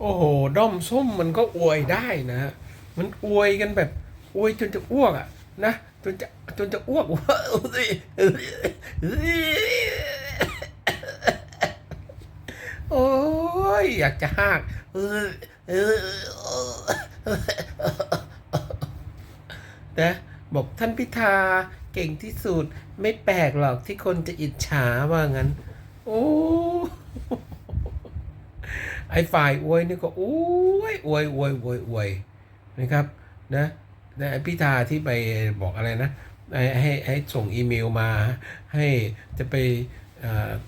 โอ้โหด้อมส้มมันก็อวยได้นะมันอวยกันแบบอวยจนจะอ้วกอะนะจนจะจนจะอ้วกโอ้ยอยากจะหากนะบอกท่านพิธาเก่งที่สุด ไม่แปลกหรอกที่คนจะอิจฉาว่างั้น โอ้ ไอ้ฝ่ายอวยนี่ก็อวยอวยอวยอวยอวยนะครับนะนะไอ้พิธาที่ไปบอกอะไรนะให้ให้ส่งอีเมลมา ให้จะไป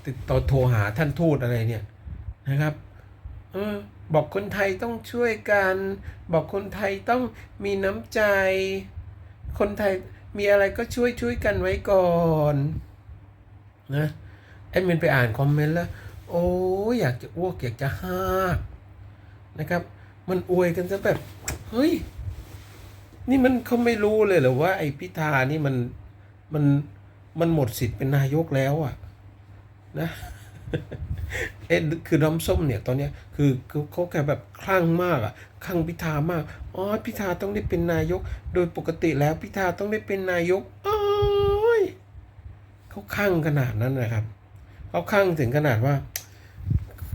ติดต่อโทรหาท่านทูตอะไรเนี่ยนะครับออบอกคนไทยต้องช่วยกัน บอกคนไทยต้องมีน้ำใจ คนไทยมีอะไรก็ช่วยช่วยกันไว้ก่อนนะแอดมินไปอ่านคอมเมนต์แล้ว โอ้ยอยากจะอ้วกอยากจะห้ากนะครับ มันอวยกันซะแบบ เฮ้ย นี่มันเขาไม่รู้เลยเหรอว่า ไอ้พิธานี่มันมันมันหมดสิทธิ์เป็นนายกแล้วอะนะเอ็ดคือน้ำส้มเนี่ยตอนเนี้ยคือเขาเขาแค่แบบคลั่งมากอะคลั่งพิธามากอ๋อพิธาต้องได้เป็นนายก โดยปกติแล้วพิธาต้องได้เป็นนายกโอ้ยเขาคลั่งขนาดนั้นนะครับเขาข้างถึงขนาดว่า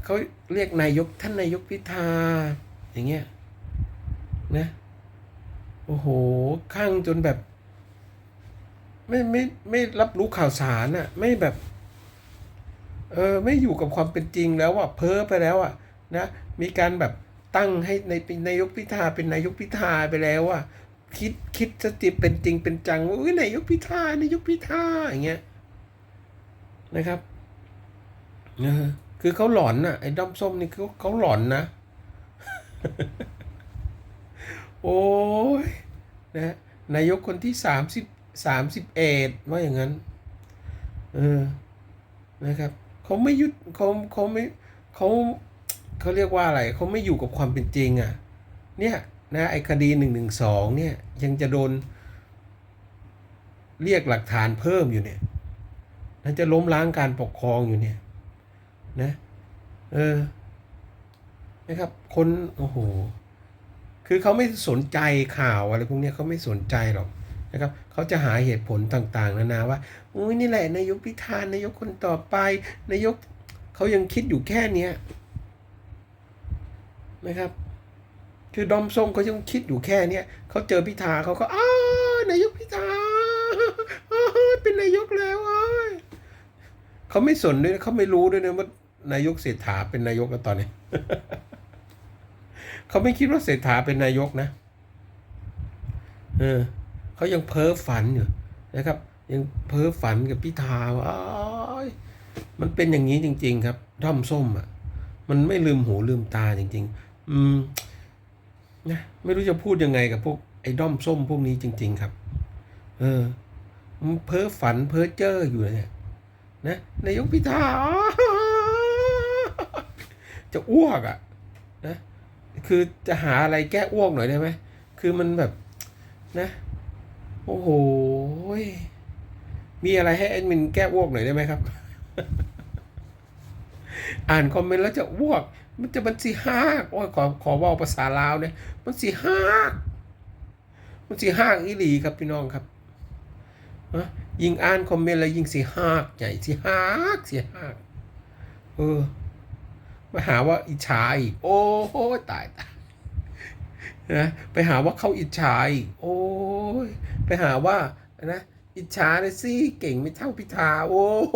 เขาเรียกนายกท่านนายกพิธา อย่างเงี้ยนะโอ้โหข้างจนแบบ ไม่ไม่ไม่รับรู้ข่าวสารอะไม่แบบเออไม่อยู่กับความเป็นจริงแล้วอะเพ้อไปแล้วอะนะมีการแบบตั้งให้ในเป็นนายกพิธาเป็นนายกพิธาไปแล้วอะคิดคิดสติเป็นจริงเป็นจังว่าอุ้ยนายกพิธานายกพิธาอย่างเงี้ยนะครับเออ คือเขาหลอนน่ะไอ้ด้อมส้มนี่เขาเขาหลอนนะ โอ้ยนะนายกคนที่สามสิบสามสิบเอ็ดว่าอย่างนั้น เออ นะครับเขาไม่ยุดเขาเขาไม่เขาเขาเรียกว่าอะไรเขาไม่อยู่กับความเป็นจริงอะ เนี่ยนะไอ้คดีหนึ่งหนึ่งสองเนี่ยยังจะโดน เรียกหลักฐานเพิ่มอยู่เนี่ยนั่นจะล้มล้างการปกครองอยู่เนี่ย นะ เออ นะครับ คนโอ้โห คือเขาไม่สนใจข่าวอะไรพวกนี้เขาไม่สนใจหรอกนะครับเขาจะหาเหตุผลต่าง ๆ นานาว่าอุ้ยนี่แหละนายกพิธานนายกคนต่อไปนายกเขายังคิดอยู่แค่เนี้ยนะครับ คือดอมทรงเขายังคิดอยู่แค่เนี้ยเขาเจอพิธาเขาก็อ้านายกพิธาอ้าวเป็นนายกแล้วเอ้ยเขาไม่สนด้วยเขาไม่รู้ด้วยนะว่า นายกเศรษฐาเป็นนายกแล้วตอนนี้ เขาไม่คิดว่าเศรษฐาเป็นนายกนะ เออเขายังเพ้อฝันอยู่นะครับ ยังเพ้อฝันกับพิธาว่ามันเป็นอย่างนี้จริง ๆ ครับด้อมส้มอะ มันไม่ลืมหูลืมตาจริง ๆ อืมนะไม่รู้จะพูดยังไงกับพวกไอ้ด้อมส้มพวกนี้จริง ๆ ครับ เออ มันเพ้อฝันเพ้อเจ้ออยู่เนี่ยนะนายกพิธา จะอ้วกอะนะคือจะหาอะไรแก้อ้วกหน่อยได้ไหมคือมันแบบนะโอ้โหมีอะไรให้แอดมินแก้อ้วกหน่อยได้ไหมครับ อ่านคอมเมนต์แล้วจะอ้วก มันจะมันสีห้ากโอ้ยขอขอว่าภาษาลาวเนี่ยมันสีห้ากมันสีห้ากอีหลีครับพี่น้องครับนะยิงอ่านคอมเมนต์แล้วยิงสีหากใหญ่สีหากสีหากเออ มาหาว่าอิจฉาอีก โอ้โหตายตายนะไปหาว่าเขาอิจฉาอีก โอ้ยไปหาว่านะอิจฉาเลยสิเก่งไม่เท่าพิธาโอ้โห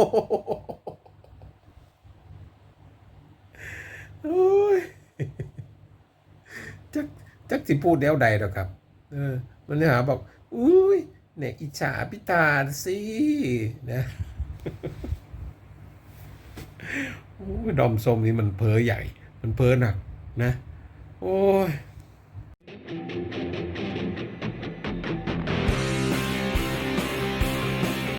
โอ้ยจักจักสิพูดแนวใดหรอกครับ เออ มันเนื้อหาบอกอุ้ยเนี่ยอิจฉาพิธาสินะ อดอมส้มนี่มันเพ้อใหญ่ มันเพ้อหนักนะ โอ้ย